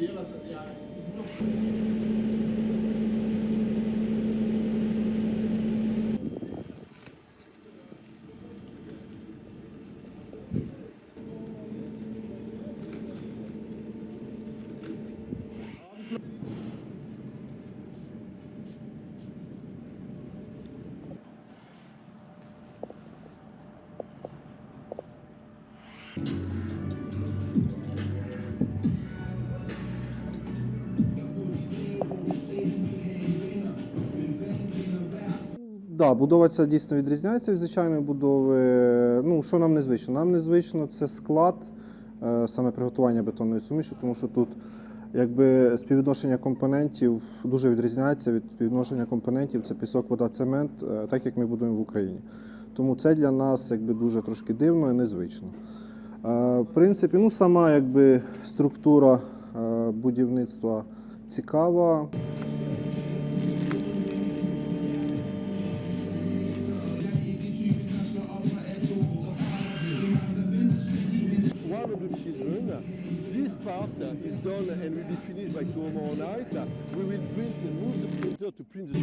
Abi Да, будова ця дійсно відрізняється від звичайної будови. Ну, що нам незвично? Нам незвично це склад, е, саме приготування бетонної суміші, тому що тут якби співвідношення компонентів дуже відрізняється від співвідношення компонентів це пісок, вода, цемент, е, так як ми будуємо в Україні. Тому це для нас якби дуже трошки дивно і незвично. Е, В принципі, ну сама якби структура будівництва цікава. Children. This part is done and will be finished by tomorrow night. We will print and move the printer to print the.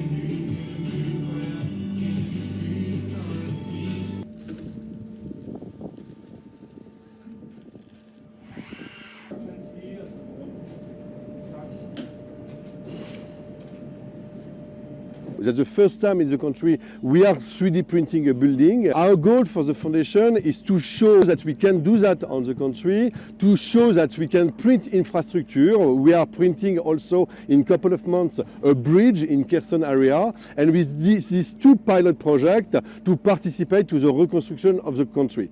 That's the first time in the country we are 3D printing a building. Our goal for the foundation is to show that we can do that on the country, to show that we can print infrastructure. We are printing also in a couple of months a bridge in Kherson area, and with this, these two pilot projects to participate to the reconstruction of the country.